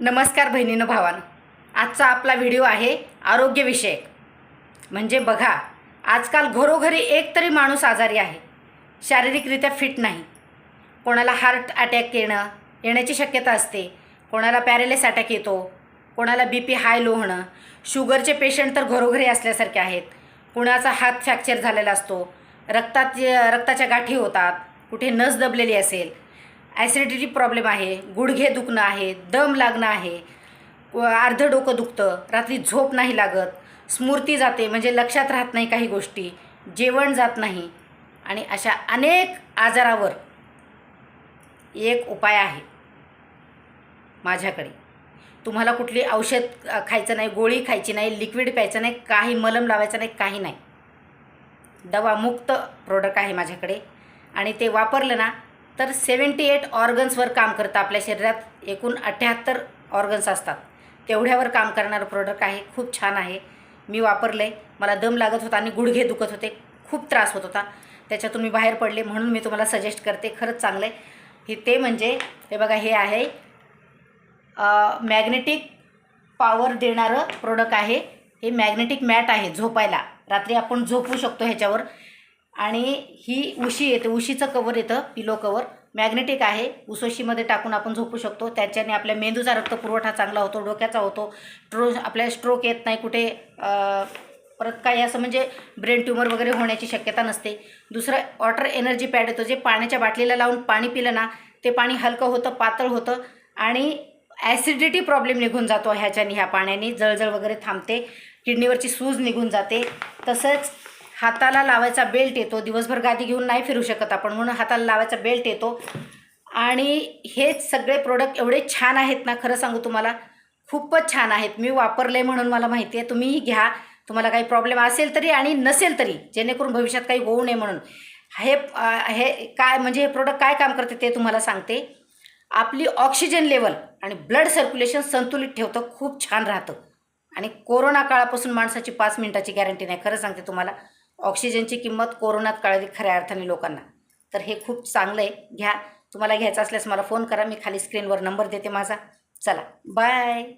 नमस्कार बहिणीनं भावानं. आजचा आपला व्हिडिओ आहे आरोग्यविषयक म्हणजे बघा आजकाल घरोघरी एक तरी माणूस आजारी आहे. शारीरिकरित्या फिट नाही. कोणाला हार्ट अटॅक येणं येण्याची शक्यता असते. कोणाला पॅरेलिस अटॅक येतो. कोणाला बी पी हाय लो होणं. शुगरचे पेशंट तर घरोघरी असल्यासारखे आहेत. कुणाचा हात फ्रॅक्चर झालेला असतो. रक्तात रक्ताच्या गाठी होतात. कुठे नस दबलेली असेल. ॲसिडिटी प्रॉब्लेम आहे गुडघे दुखणं आहे दम लागणं आहे व अर्धं डोकं दुखतं रात्री झोप नाही लागत स्मृती जाते म्हणजे लक्षात राहत नाही काही गोष्टी जेवण जात नाही. आणि अशा अनेक आजारावर एक उपाय आहे माझ्याकडे. तुम्हाला कुठली औषध खायचं नाही गोळी खायची नाही लिक्विड प्यायचं नाही काही मलम लावायचं नाही काही नाही. दवामुक्त प्रोडक्ट आहे माझ्याकडे. आणि ते वापरलं ना तर सेवन्टी एट ऑर्गन्सवर काम करतं आपल्या शरीरात. एकूण अठ्ठ्याहत्तर ऑर्गन्स असतात. तेवढ्यावर काम करणारं प्रोडक्ट आहे. खूप छान आहे. मी वापरलं आहे मला दम लागत होता आणि गुडघे दुखत होते. खूप त्रास होत होता. त्याच्यातून मी बाहेर पडले म्हणून मी तुम्हाला सजेस्ट करते. खरंच चांगलं आहे हे ते म्हणजे हे बघा हे आहे. मॅग्नेटिक पॉवर देणारं प्रोडक्ट आहे. हे मॅग्नेटिक मॅट आहे झोपायला. रात्री आपण झोपू शकतो ह्याच्यावर. आणि ही उशी येते उशीचं कवर येतं पिलो कवर मॅग्नेटिक आहे उसोशीमध्ये टाकून आपण झोपू शकतो. त्याच्याने आपल्या मेंदूचा रक्तपुरवठा चांगला होतो डोक्याचा होतो. ट्रो आपल्या स्ट्रोक येत नाही कुठे परत काही असं म्हणजे ब्रेन ट्यूमर वगैरे होण्याची शक्यता नसते. दुसरं वॉटर एनर्जी पॅड येतो जे पाण्याच्या बाटलीला लावून पाणी पिलं ना ते पाणी हलकं होतं पातळ होतं आणि ॲसिडिटी प्रॉब्लेम निघून जातो ह्याच्याने ह्या पाण्याने. जळजळ वगैरे थांबते किडनीवरची सूज निघून जाते. तसंच हाताला लावायचा बेल्ट येतो. दिवसभर गादी घेऊन नाही फिरू शकत आपण. म्हणून हाताला लावायचा बेल्ट येतो. आणि हे सगळे प्रोडक्ट एवढे छान आहेत ना खरं सांगू तुम्हाला खूपच छान आहेत. मी वापरले म्हणून मला माहिती आहे. तुम्हीही घ्या. तुम्हाला काही प्रॉब्लेम असेल तरी आणि नसेल तरी जेणेकरून भविष्यात काही होऊ नये म्हणून. हे हे काय म्हणजे हे प्रोडक्ट काय काम करते ते तुम्हाला सांगते. आपली ऑक्सिजन लेवल आणि ब्लड सर्क्युलेशन संतुलित ठेवतं. खूप छान राहतं. आणि कोरोना काळापासून माणसाची पाच मिनिटाची गॅरंटी नाही. खरं सांगते तुम्हाला. ऑक्सिजनची किंमत कोरोनात कळावी खऱ्या अर्थाने लोकांना. तर हे खूप चांगलं आहे. घ्या. तुम्हाला घ्यायचं असल्यास मला फोन करा. मी खाली स्क्रीनवर नंबर देते माझा. चला. बाय.